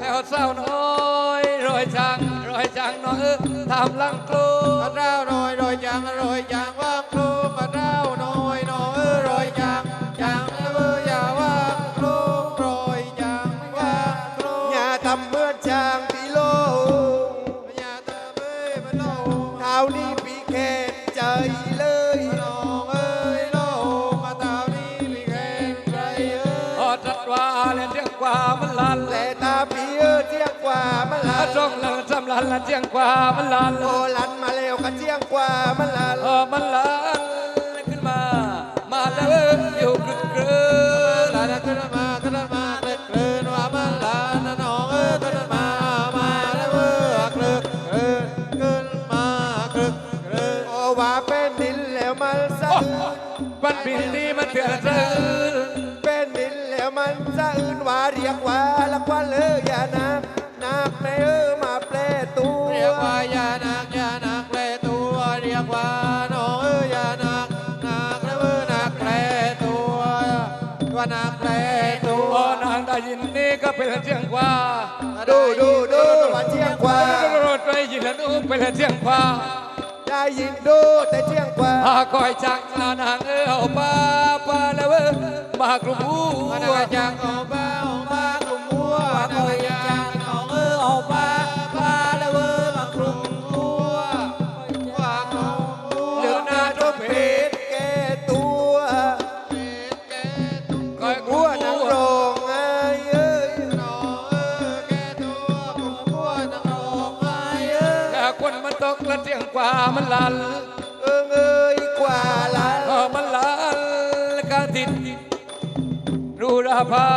แล้วเศร้าน้อยรอยจังรอยจังน้อยทำลังกลัวกระเด้าน้อยรอยจังรอยจัง ลันละเจียงกว่ามันลันโอ้ลันมาแล้วก็เที่ยงกว่ามันลาเออมันลันขึ้นมา มาแล้วเอออยู่กรึกกรึลาดขึ้นมาขึ้นมาเลิกเลินว่ามันลาดน้องเออขึ้นมามาแล้วเออคลึกเลินขึ้นมาคลึกเลินโอ้ว่าเป็นดินแล้วมันสะอื้นมันบินดีมันเถื่อนซื่อเป็นดินแล้วมันสะอื้นว่าเรียกว่าละกว่าเลยอย่านัก นักแม่เออมาแปลตัว เรียกว่าย่านักย่านักแปลตัว เรียกว่าน้องเอออย่านักนักแล้วเออนักแปลตัวว่านักแปลตัวอนางได้ยินนี่ก็เป็นเสียงกว่าดูดูดูว่าเที่ยงกว่า รถไปยินแล้วดูเป็นเสียงกว่าได้ยินดูแต่เที่ยงกว่าหาคอยจังนางเออเอาป้าป้าแล้วเออมากรุบูมานาจัง มันลันเอิงเอ้ยกว่าลันลันกาติดรูราพา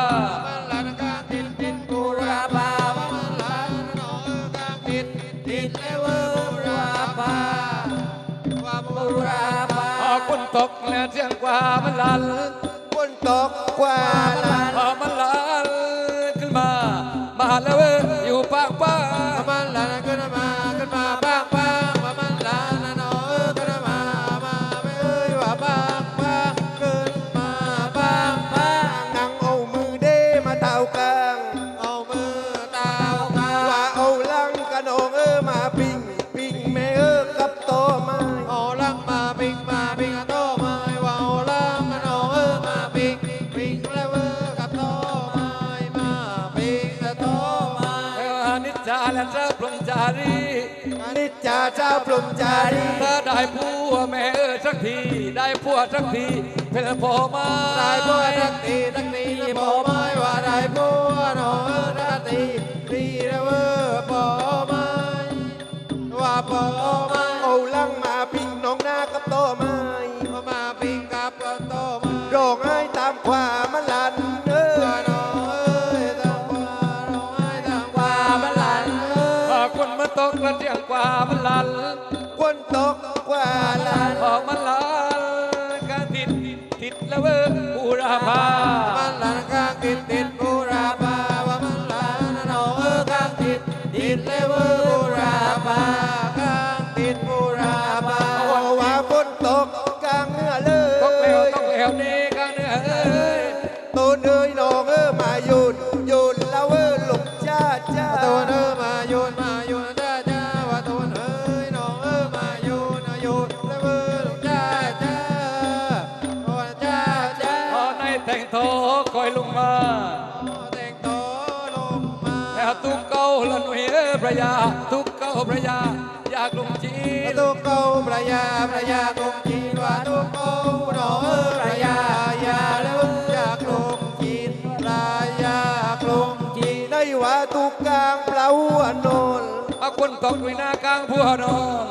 มันลานกลางดินดินบูราบาว่ามันลานน้อกางดินดินเลวอร์บูราบาว่าบูราบาคนตกแล้วเสียงกว่ามันลันฝนตกกว่าลานพอมันลันขึ้นมามาแล้วเว้ย รหมจารีนิจจาเจ้าพรหมจารีถ้าได้ผัวแม่เออสักทีได้ผัวสักทีเป็นพ่อมาได้พ่อทักทีทักทีพ่อไม้ว่าได้พ่อน้องเออทักทีทีแล้วเออพ่อไม้ว่าพ่อไม้เอาลังมาปิงน้องหน้ากับโตไม้มาปิงกับโตไม้ร้องไห้ตามความมัน นลันาทุกเก้าพระยา อยากลงจีนตุกเก้าพระยาพระยากรุงจีนว่าตุกเก้าหนอเออพระยายาแล้วอยากลงจีนพระยากรุงจีนได้ว่าตุกกลางเปล่าอนนเอาคนตกด้วยหน้ากลางผัวนอน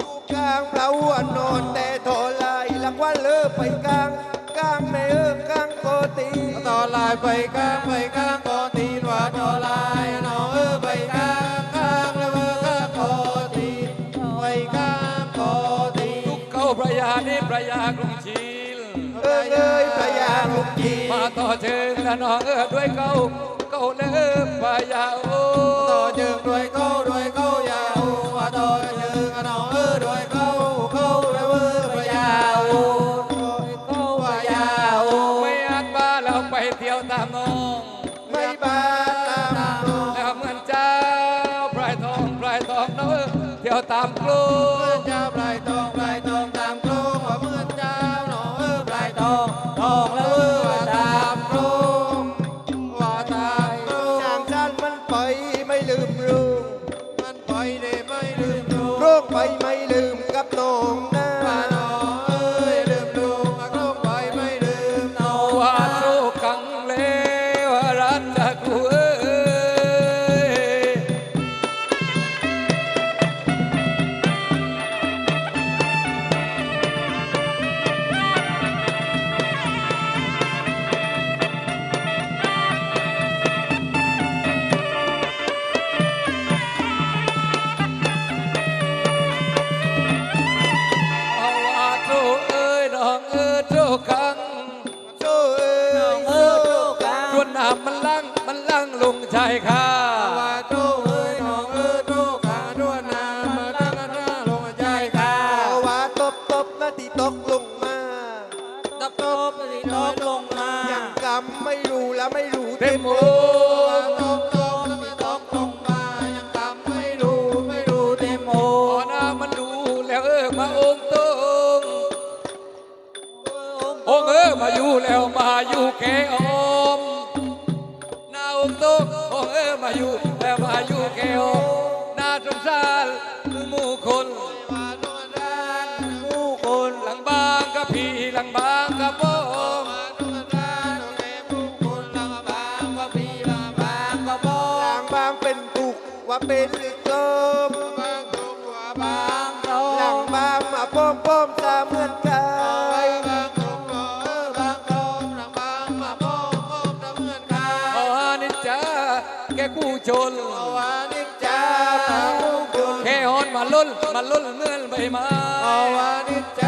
ตุกกลางเปล่าอนนแต่โทลายหลักว่าเลิกไปกลางกลางไม่เออกลางโกตีต่อลายไปกลางไปกลางโกตีนว่าต่อลาย ระยากรุงจีนเอ้ยเอ้ยพระยาลุกจีมาต่อเชิงและน้องเออด้วยเก้าเก้าเลิกพระยาโอ้ต่อเจิงด้วยเก้าด้วยเก้ายาวว่าต่อเจิงน้องเออด้วยเก้าเก้าแล้วเออพระยาโอ้เก้าพระยาโอ้ไม่อาจบ้าเราไปเที่ยวตามน้องไม่บาตามน้องแล้วเหมือนเจ้าปลายทองปลายทองน้องเออเที่ยวตาม กับน้อง ตบตบสิตบลงมายังกำไม่รู้แล้วไม่รู้เต็มโอตกตกแล้วไม่ตกลงมายังกำไม่รู้ไม่รู้เต็มโอพอหน้ามันดูแล้วเออมาองค์ตรงองค์เออมาอยู่แล้วมาอยู่แกอมหน้าองค์ตรงองค์เออมาอยู่แล้วมาอยู่แกอม เป็นลึกลมบางตุกว่าบางเราหลังบางมาป้อมป้อมตาเหมือนกันบางตุกเออบางลมหลังบางมาป้อมป้อมตาเหมือนกันอ๋อนิจจาแกกู้ชนวานิจจาปางผู้คนแค่ฮอนมาลุ้นมาลุ้นเมื่อนใบไม้อาวานิจจา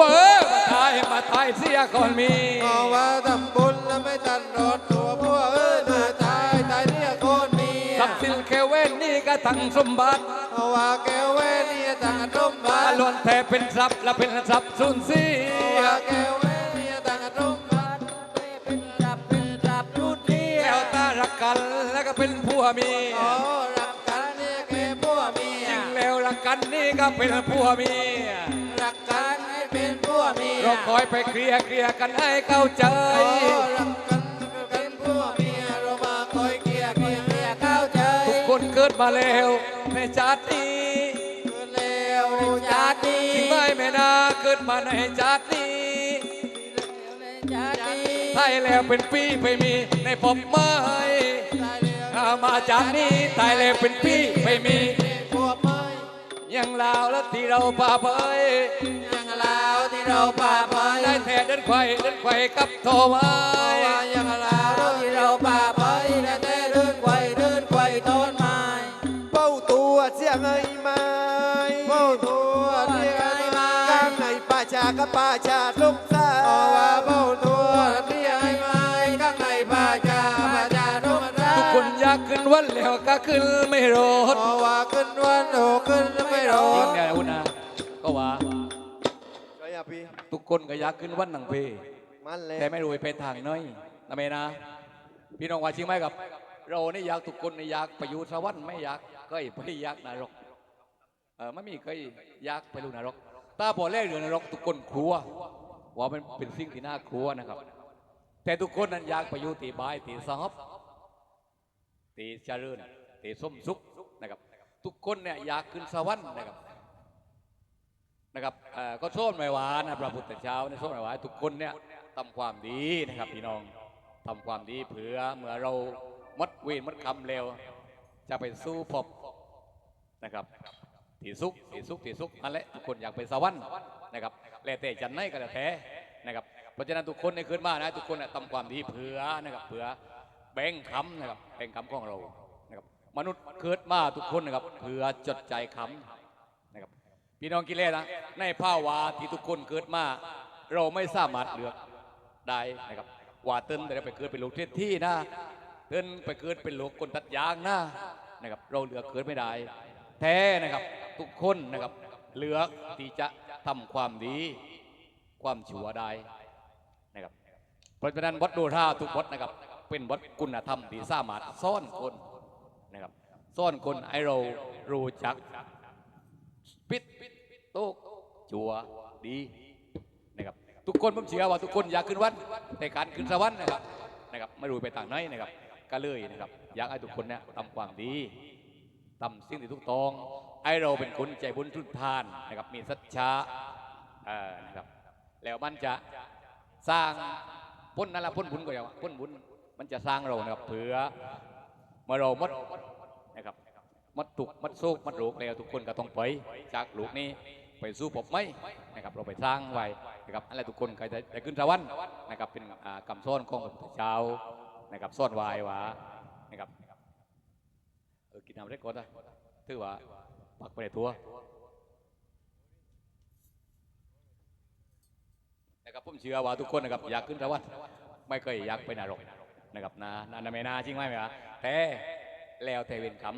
รถตู้พวกเออมาทายมาทายเสียก่อนมีก็ว่าทำบุญแล้วไม่ตันรถตัวพวกเอ้ยมาตายตายเรียกคนเมียทรัพย์สินแค่เว้นนี่ก็ทั้งสมบัติเพราะว่าแก้วแว่นนี่ต่างกันร่มบาอานล้วนแต่เป็นทรัพย์และเป็นทรัพย์สูญเสียว่าแก้วแว่นนี่ต่างกันร่มบานเป็นจับเป็นจับรุ่นนี้แล้วตารักกันแล้วก็เป็นผัวเมียขอรักกันเนี่ยแก่ผัวเมียยิ่งแล้วรักกันนี่ก็เป็นผัวเมีย ราคอยไปเคลียร์เคลียร์กันให้เข้าใจรักกันเป็นผัวเมียเรามาคอยเกลี่ยเกลี่ยเกลี่ยเข้าใจทุกคนเกิดมาแล้วในชาตินี้เแล้วชาตินี้จริงไหมแม่นาเกิดมาในชาตินี้ใชาตินี้ไทยแล้วเป็นปีไปมีในพบไม้มาจากนี้ตายแล้วเป็นปีไปมีผัวไม้ยังลาวแล้วที่เราพาไป เราพาไปได้แท้เดินไขว่เดินไขว่กับโทไม้ว่ายังลาวที่เราพาไปแต่แต่เดินไขว่เดินไขว่ต้นไม้เป้าตัวเสียงไงไม้เป้าตัวเสียงไงไม้กลางในป่าชากับป่าชาทุกสาว่าเป้าตัวเสียงไงไม้กลางในป่าชาป่าชาทุกสาทุกคนอยากขึ้นวันแล้วก็ขึ้นไม่รอดเพราะว่าขึ้นวันโอขึ้นไม่รอจริดงเนี่ยอุณาก็ว่าใช่ อะพี่ ทุกคนก็อยากขึ้นวันหนังเพมมันเลยแต่ไม่รู้ไปทางน้อยนะเมนะ พี่น้องว่าจริงไหมกับ เรานี่อยากทุกคนนี่อยากไปอยู่สวรรค์ไม่อยากก็ไปอยากนรกเออไม่มีก็อยากไปลูกนรกถ้าพอแรกเรื่องนรกทุกคนกลัวว่ามันเป็นสิ่งที่น่ากลัวนะครับ แต่ทุกคนนั้นอยากไปอยู่ตีบายตีสงบตีเจริญตีสมสุขนะครับ ทุกคนเนี่ยอยากขึ้นสวรรค์นะครับ นะครับก็โทษไม่หวานนะพระพุทธเจ้าเนี่ยโทษไม่หวานทุกคนเนี่ยทำความดีนะครับพี่น้องทำความดีเผื่อเมื่อเรามดเวรมดกรรมเร็ว จะไปสู้พบนะครับที่สุขที่สุขที่สุขนั่นแหละทุกคนอยากไปสวรรค์นะครับแล้วแต่จันไหนก็แล้วแต่นะครับเพราะฉะนั้นทุกคนในคืนมานะทุกคนเนี่ยทำความดีเผื่อนะครับเผื่อแบ่งคำนะครับแบ่งคำของเรานะครับมนุษย์เกิดมาทุกคนนะครับเผื่อจดใจคำ พี่น้องกิเลสนะในภาวะที่ทุกคนเกิดมาเราไม่สามารถเลือกได้นะครับว่าเติ้นแต่ไปเกิดเป็นลูกเทศที่นะเติ้นไปเกิดเป็นลูกคนตัดยางนะนะครับ เราเลือกเกิดไม่ได้ แท้นะครับ ทุกคนนะครับเลือกที่จะทำความดี ความชั่วได้นะครับ เพราะฉะนั้นวัดโดธาทุกวัดนะครับ เป็นวัดคุณธรรมที่สามารถซ่อนคนนะครับ ซ่อนคนให้เรารู้จัก ปิดโต๊ะจัวดีนะครับทุกคนผมเชื่อว่าทุกคนอยากขึ้นวันในการขึ้นสวรรค์นะครับนะครับไม่รู้ไปต่างไหนนะครับก็เลยนะครับ อยากให้ทุกคนเนี่ยทำความดีทำสิ่งที่ถูกต้องให้เราเป็นคนใจบุญทุนทานนะครับมีสัจจะเอ่อนะครับแล้วมันจะสร้างพ้นนั่นละพ้นบุญก็อย่างว่าพ้นบุญมันจะสร้างเรานะครับเผื่อเมื่อเราหมดนะครับ มัดตุกมัดโซกมัดโลกแล้วทุกคนก็ต้องไปจากโลกนี้ไปสู้ผมไหมนะครับเราไปสร้างไว้นะครับอะไรทุกคนก็จะขึ้นสวรรค์นะครับเป็นอ่ากำซ้อนของพระพุทธเจ้านะครับซ้อนวายวานะครับเออกินน้ำเล็กก่อนนะถือว่าปักไปในตัวนะครับผมเชื่อว่าทุกคนนะครับอยากขึ้นสวรรค์ไม่เคยอยากไปนรกนะครับนะนะนะไม่นาจริงไหมไหมวะแต่แล้วแต่เวรกรรม